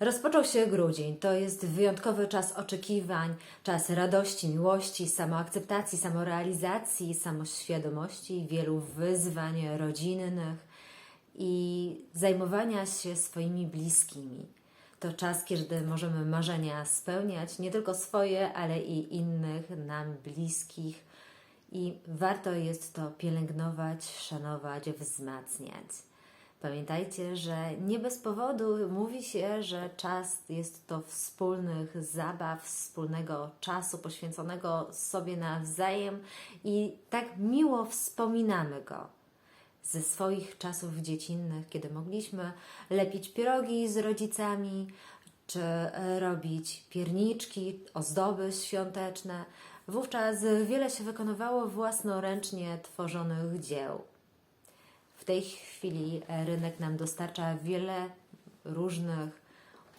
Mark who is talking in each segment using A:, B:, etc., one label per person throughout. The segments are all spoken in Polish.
A: Rozpoczął się grudzień. To jest wyjątkowy czas oczekiwań, czas radości, miłości, samoakceptacji, samorealizacji, samoświadomości, wielu wyzwań rodzinnych i zajmowania się swoimi bliskimi. To czas, kiedy możemy marzenia spełniać, nie tylko swoje, ale i innych nam bliskich. I warto jest to pielęgnować, szanować, wzmacniać. Pamiętajcie, że nie bez powodu mówi się, że czas jest to wspólnych zabaw, wspólnego czasu poświęconego sobie nawzajem i tak miło wspominamy go ze swoich czasów dziecinnych, kiedy mogliśmy lepić pierogi z rodzicami, czy robić pierniczki, ozdoby świąteczne. Wówczas wiele się wykonywało własnoręcznie tworzonych dzieł. W tej chwili e, rynek nam dostarcza wiele różnych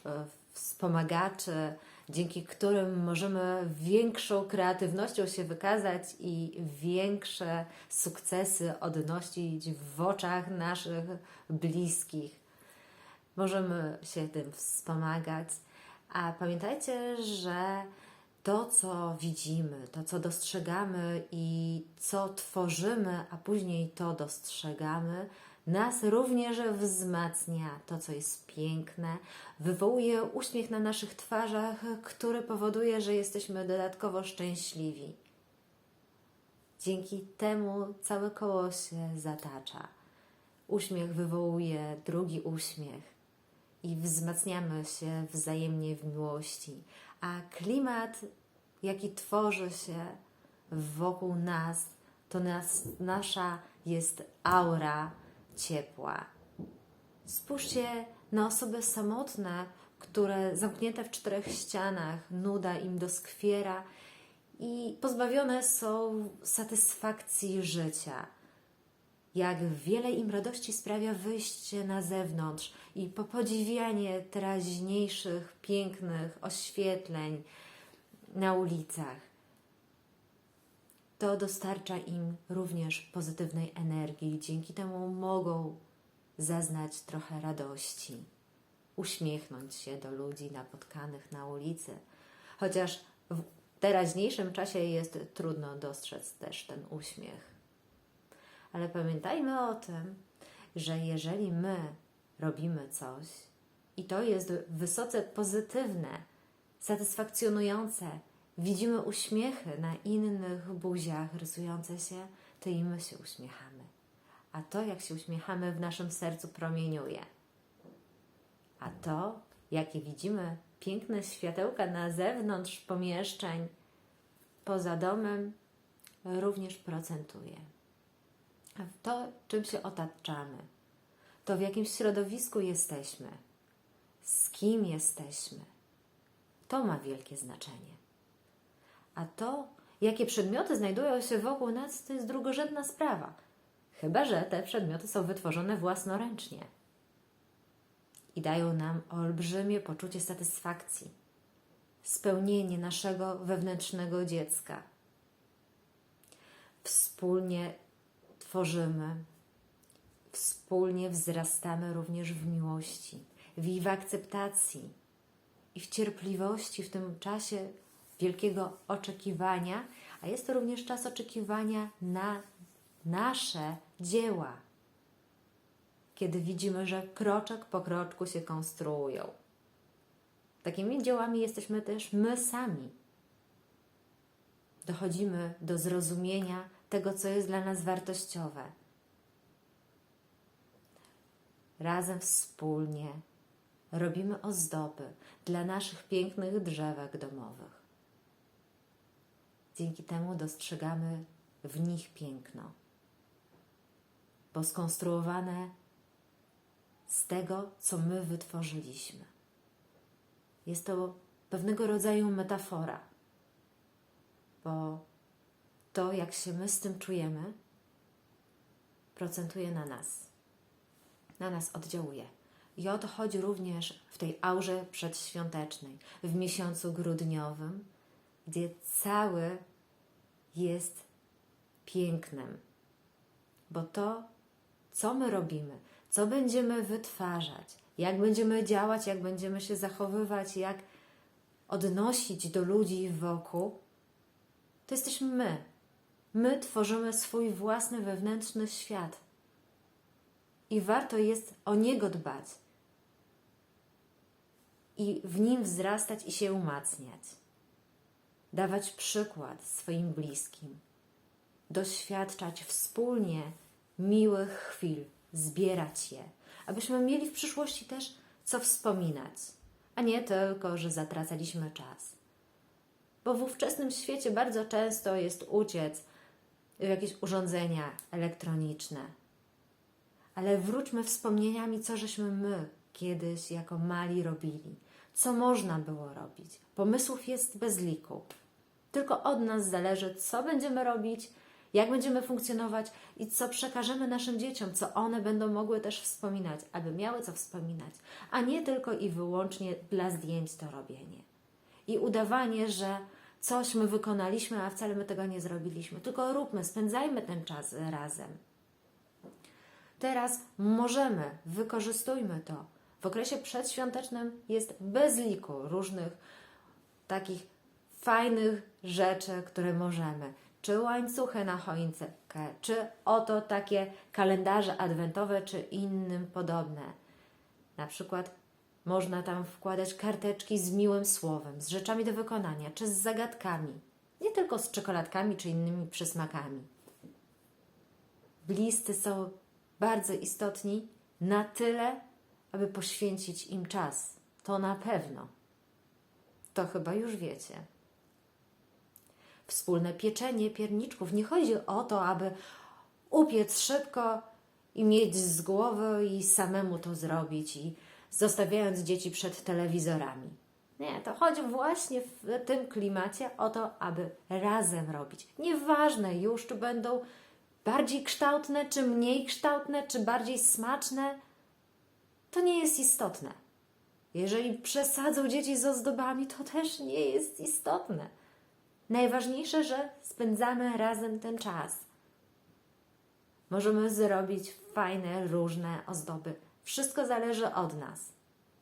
A: e, wspomagaczy, dzięki którym możemy większą kreatywnością się wykazać i większe sukcesy odnosić w oczach naszych bliskich. Możemy się tym wspomagać, a pamiętajcie, że to, co widzimy, to, co dostrzegamy i co tworzymy, a później to dostrzegamy, nas również wzmacnia. To, co jest piękne, wywołuje uśmiech na naszych twarzach, który powoduje, że jesteśmy dodatkowo szczęśliwi. Dzięki temu całe koło się zatacza. Uśmiech wywołuje drugi uśmiech i wzmacniamy się wzajemnie w miłości. A klimat, jaki tworzy się wokół nas, to nas, nasza jest aura ciepła. Spójrzcie na osoby samotne, które zamknięte w czterech ścianach, nuda im doskwiera i pozbawione są satysfakcji życia jak wiele im radości sprawia wyjście na zewnątrz i popodziwianie teraźniejszych, pięknych oświetleń na ulicach. To dostarcza im również pozytywnej energii, dzięki temu mogą zaznać trochę radości, uśmiechnąć się do ludzi napotkanych na ulicy. Chociaż w teraźniejszym czasie jest trudno dostrzec też ten uśmiech. Ale pamiętajmy o tym, że jeżeli my robimy coś i to jest wysoce pozytywne, satysfakcjonujące, widzimy uśmiechy na innych buziach rysujące się, to i my się uśmiechamy. A to, jak się uśmiechamy, w naszym sercu promieniuje. A to, jakie widzimy piękne światełka na zewnątrz pomieszczeń, poza domem, również procentuje to, czym się otaczamy, to w jakim środowisku jesteśmy, z kim jesteśmy, to ma wielkie znaczenie. A to, jakie przedmioty znajdują się wokół nas, to jest drugorzędna sprawa, chyba że te przedmioty są wytworzone własnoręcznie. I dają nam olbrzymie poczucie satysfakcji, spełnienie naszego wewnętrznego dziecka. Wspólnie tworzymy, wspólnie wzrastamy również w miłości, w jej akceptacji i w cierpliwości w tym czasie wielkiego oczekiwania, a jest to również czas oczekiwania na nasze dzieła, kiedy widzimy, że kroczek po kroczku się konstruują. Takimi dziełami jesteśmy też my sami. Dochodzimy do zrozumienia tego, co jest dla nas wartościowe. Razem wspólnie robimy ozdoby dla naszych pięknych drzewek domowych. Dzięki temu dostrzegamy w nich piękno, bo skonstruowane z tego, co my wytworzyliśmy. Jest to pewnego rodzaju metafora, bo to, jak się my z tym czujemy, procentuje na nas. Na nas oddziałuje. I o to chodzi również w tej aurze przedświątecznej, w miesiącu grudniowym, gdzie cały jest pięknem. Bo to, co my robimy, co będziemy wytwarzać, jak będziemy działać, jak będziemy się zachowywać, jak odnosić do ludzi wokół, to jesteśmy my. My tworzymy swój własny wewnętrzny świat. I warto jest o niego dbać. I w nim wzrastać i się umacniać. Dawać przykład swoim bliskim. Doświadczać wspólnie miłych chwil, zbierać je, abyśmy mieli w przyszłości też co wspominać, a nie tylko, że zatracaliśmy czas. Bo w ówczesnym świecie bardzo często jest uciec jakieś urządzenia elektroniczne. Ale wróćmy wspomnieniami, co żeśmy my kiedyś jako mali robili, co można było robić. Pomysłów jest bez liku. Tylko od nas zależy, co będziemy robić, jak będziemy funkcjonować i co przekażemy naszym dzieciom, co one będą mogły też wspominać, aby miały co wspominać, a nie tylko i wyłącznie dla zdjęć to robienie. I udawanie, że coś my wykonaliśmy, a wcale my tego nie zrobiliśmy. Tylko róbmy, spędzajmy ten czas razem. Teraz możemy, wykorzystujmy to. W okresie przedświątecznym jest bez liku różnych takich fajnych rzeczy, które możemy. Czy łańcuchy na choinkę, czy oto takie kalendarze adwentowe, czy innym podobne. Na przykład można tam wkładać karteczki z miłym słowem, z rzeczami do wykonania, czy z zagadkami. Nie tylko z czekoladkami, czy innymi przysmakami. Bliscy są bardzo istotni na tyle, aby poświęcić im czas. To na pewno. To chyba już wiecie. Wspólne pieczenie pierniczków. Nie chodzi o to, aby upiec szybko i mieć z głowy i samemu to zrobić i zostawiając dzieci przed telewizorami. Nie, to chodzi właśnie w tym klimacie o to, aby razem robić. Nieważne już, czy będą bardziej kształtne, czy mniej kształtne, czy bardziej smaczne, to nie jest istotne. Jeżeli przesadzą dzieci z ozdobami, to też nie jest istotne. Najważniejsze, że spędzamy razem ten czas. Możemy zrobić fajne, różne ozdoby. Wszystko zależy od nas.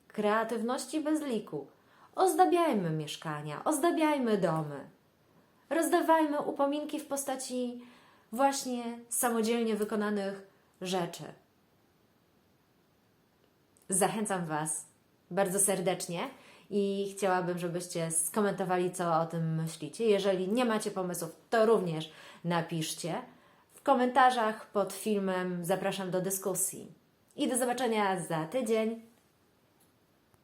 A: Kreatywności bez liku. Ozdabiajmy mieszkania, ozdabiajmy domy. Rozdawajmy upominki w postaci właśnie samodzielnie wykonanych rzeczy. Zachęcam Was bardzo serdecznie i chciałabym, żebyście skomentowali, co o tym myślicie. Jeżeli nie macie pomysłów, to również napiszcie. W komentarzach pod filmem zapraszam do dyskusji. I do zobaczenia za tydzień.